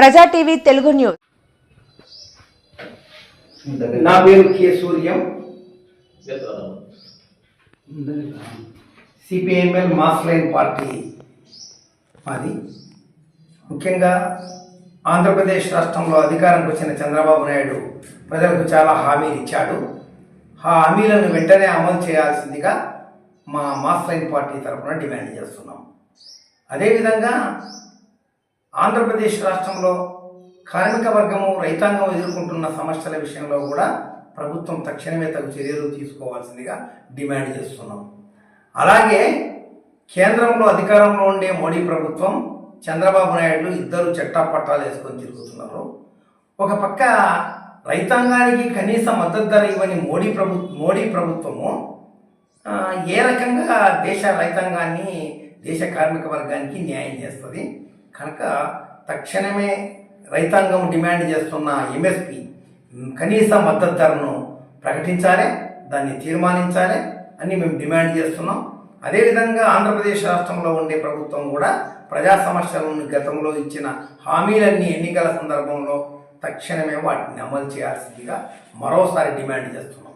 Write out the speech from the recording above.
ప్రజా TV Telugu news. నా పేరు K Suryam. CPIML mass line party మాది. ముఖ్యంగా ఆంధ్రప్రదేశ్ రాష్ట్రంలో అధికారంకి వచ్చిన చంద్రబాబు నాయుడు ప్రజలకు చాలా హామీలు ఇచ్చాడు. ఆ హామీలను వెంటనే అమలు చేయాల్సిందిగా మా మాస్ లైన్ పార్టీ తరఫున డిమాండ్ చేస్తున్నాం. అదేవిధంగా ఆంధ్రప్రదేశ్ రాష్ట్రంలో కార్మిక వర్గము రైతాంగం ఎదుర్కొంటున్న సమస్యల విషయంలో కూడా ప్రభుత్వం తక్షణమే తగు చర్యలు తీసుకోవాల్సిందిగా డిమాండ్ చేస్తున్నాం. అలాగే కేంద్రంలో అధికారంలో ఉండే మోడీ ప్రభుత్వం చంద్రబాబు నాయుడు ఇద్దరు చట్టా పట్టాలు వేసుకొని తిరుగుతున్నారు. ఒక పక్క రైతాంగానికి కనీస మద్దతు ధర ఇవ్వని మోడీ ప్రభు మోడీ ప్రభుత్వము ఏ రకంగా దేశ రైతాంగాన్ని దేశ కార్మిక వర్గానికి న్యాయం చేస్తుంది? కనుక తక్షణమే రైతాంగం డిమాండ్ చేస్తున్న ఎంఎస్పి కనీస మద్దతు ధరను ప్రకటించాలి దాన్ని తీర్మానించాలి అని మేము డిమాండ్ చేస్తున్నాం. అదేవిధంగా ఆంధ్రప్రదేశ్ రాష్ట్రంలో ఉండే ప్రభుత్వం కూడా ప్రజా సమస్యలను గతంలో ఇచ్చిన హామీలన్నీ ఎన్నికల సందర్భంలో తక్షణమే వాటిని అమలు చేయాల్సిందిగా మరోసారి డిమాండ్ చేస్తున్నాం.